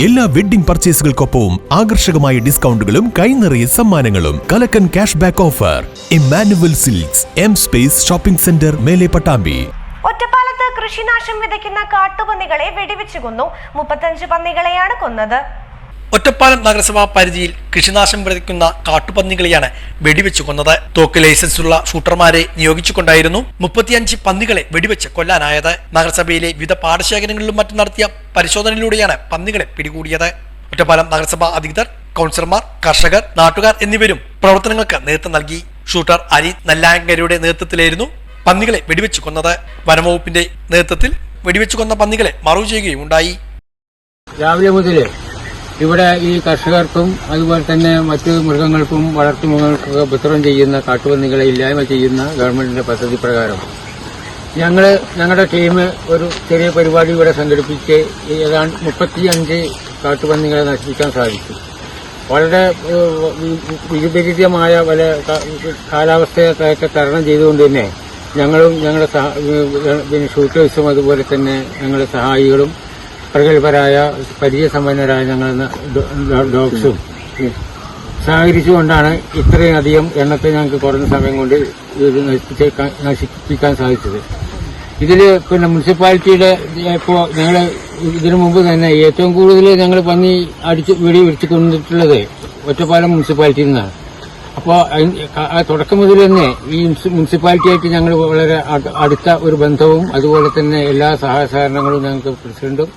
എല്ലാ വെഡ്ഡിംഗ് പർച്ചേസുകൾക്കൊപ്പവും ആകർഷകമായ ഡിസ്കൗണ്ടുകളും കൈനിറയ സമ്മാനങ്ങളും കലക്കൻ cash back offer Emmanuel Silks M space shopping centre മേലെ പട്ടാമ്പി. ഒറ്റപ്പാലത്ത് കൃഷിനാശം വിതയ്ക്കുന്ന കാട്ടുപന്നികളെ വെടിവെച്ചു കൊന്നു. മുപ്പത്തഞ്ച് പന്നികളെയാണ് കൊന്നത്. ഒറ്റപ്പാലം നഗരസഭാ പരിധിയിൽ കൃഷിനാശം വിതയ്ക്കുന്ന കാട്ടുപന്നികളെയാണ് വെടിവെച്ച് കൊന്നത്. തോക്ക് ലൈസൻസുള്ള ഷൂട്ടർമാരെ നിയോഗിച്ചുകൊണ്ടായിരുന്നു മുപ്പത്തിയഞ്ച് പന്നികളെ വെടിവെച്ച് കൊല്ലാനായത്. നഗരസഭയിലെ വിവിധ പാടശേഖരങ്ങളിലും മറ്റും നടത്തിയ പരിശോധനയിലൂടെയാണ് പന്നികളെ പിടികൂടിയത്. ഒറ്റപ്പാലം നഗരസഭാ അധികൃതർ കൗൺസിലർമാർ കർഷകർ നാട്ടുകാർ എന്നിവരും പ്രവർത്തനങ്ങൾക്ക് നേതൃത്വം നൽകി. ഷൂട്ടർ അരി നല്ലാങ്കരയുടെ നേതൃത്വത്തിലായിരുന്നു പന്നികളെ വെടിവെച്ച് കൊന്നത്. വനംവകുപ്പിന്റെ നേതൃത്വത്തിൽ വെടിവെച്ച് കൊന്ന പന്നികളെ മറവ് ചെയ്യുകയും ഉണ്ടായി രാവിലെ മുതൽ ഇവിടെ ഈ കർഷകർക്കും അതുപോലെ തന്നെ മറ്റ് മൃഗങ്ങൾക്കും വളർത്തു മൃഗങ്ങൾക്കൊക്കെ ഉപദ്രവം ചെയ്യുന്ന കാട്ടുപന്നികളെ ഇല്ലായ്മ ചെയ്യുന്ന ഗവൺമെന്റിന്റെ പദ്ധതി പ്രകാരം ഞങ്ങൾ ഞങ്ങളുടെ ടീം ഒരു ചെറിയ പരിപാടി ഇവിടെ സംഘടിപ്പിച്ച് ഏതാണ്ട് മുപ്പത്തിയഞ്ച് കാട്ടുപന്നികളെ നശിപ്പിക്കാൻ സാധിച്ചു. വളരെ വിപരീതമായ പല കാലാവസ്ഥയൊക്കെ തരണം ചെയ്തുകൊണ്ട് തന്നെ ഞങ്ങളും ഞങ്ങളുടെ ഷൂട്ടേഴ്സും അതുപോലെ തന്നെ ഞങ്ങളുടെ സഹായികളും പ്രഗത്ഭരായ പരിചയസമ്പന്നരായ ഞങ്ങൾ ഡോഗ്സും സഹകരിച്ചുകൊണ്ടാണ് ഇത്രയും അധികം എണ്ണത്തെ ഞങ്ങൾക്ക് കുറഞ്ഞ സമയം കൊണ്ട് ഇത് നശിപ്പിക്കാൻ സാധിച്ചത്. ഇതിൽ പിന്നെ മുനിസിപ്പാലിറ്റിയുടെ ഇപ്പോൾ ഞങ്ങൾ ഇതിനു മുമ്പ് തന്നെ ഏറ്റവും കൂടുതൽ ഞങ്ങൾ പന്നി അടിച്ച് വെടി വിരിച്ചു കൊണ്ടിട്ടുള്ളത് ഒറ്റപ്പാലം മുനിസിപ്പാലിറ്റിയിൽ നിന്നാണ്. അപ്പോൾ തുടക്കം മുതൽ തന്നെ ഈ മുനിസിപ്പാലിറ്റിയായിട്ട് ഞങ്ങൾ വളരെ അടുത്ത ഒരു ബന്ധവും അതുപോലെ തന്നെ എല്ലാ സഹായ സഹകരണങ്ങളും ഞങ്ങൾക്ക് പ്രസിഡന്റും